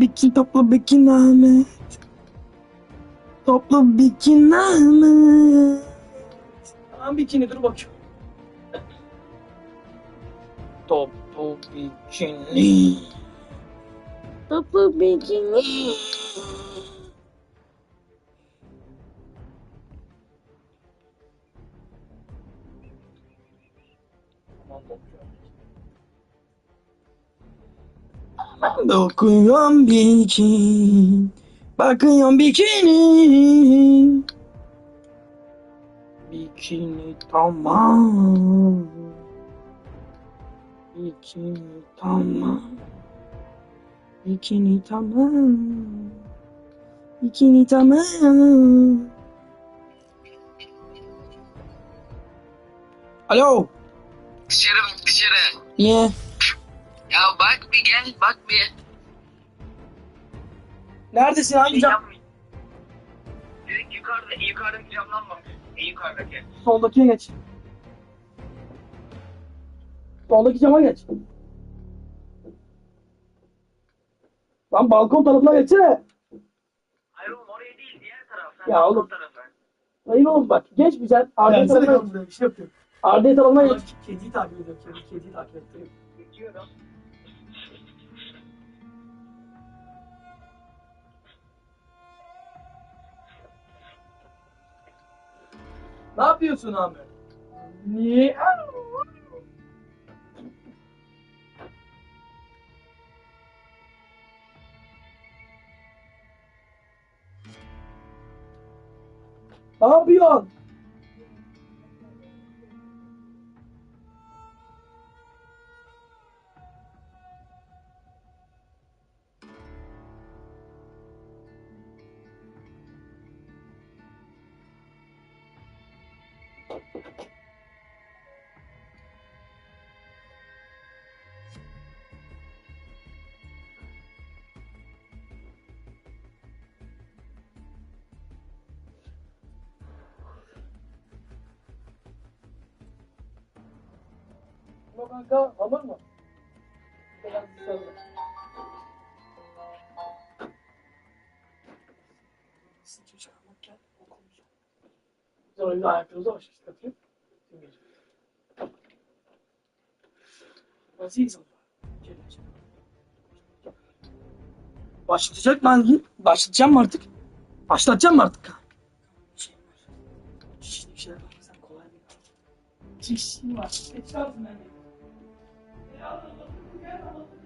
Bikin topla bikin Ahmet. Topla bikin Ahmet. Tamam bikini dur bakayım. Toplu bikini. Toplu bikini. Tamam bakıyorum. Bakıyorum bikini. Bakıyorum bikini. Bikini tamam. Bikini tamam. Bikini tamam. Bikini tamam. Alo. Dışarı bak dışarı. Niye? Ya bak bir gel bak bir. Neredesin? Hangi cam? Direkt yukarıda yukarıdaki camdan bak. En yukarıdaki. Soldakine geç. Soldaki cama geç. Lan balkon tarafına geçsene. Hayır oğlum oraya değil diğer taraf. Ya oğlum. Tarafı. Hayır oğlum bak geç bir sen. Arda Gelsene tarafına kan buraya bir şey yapıyorum. Arda tarafına geç. Kediyi takip ediyorum. Kedi, kediyi takip ediyorum. Geçiyorum. Ne yapıyorsun Ahmet? Niye? Ne yapıyorsun? Bu kanka hamur mu? Biraz sarılı. Sıçı çıkarmak okulmuş. Sonra bir de ayaklarımıza baş işte yapayım. Tüm gece. Nasıl insan? Başlayacak mı hangi? Başlayacağım mı artık? Başlatacağım mı artık? Şey. Şişli bir şeyler var. Sen kolay bir Çişim var. Geç kalsın どっちもいけない。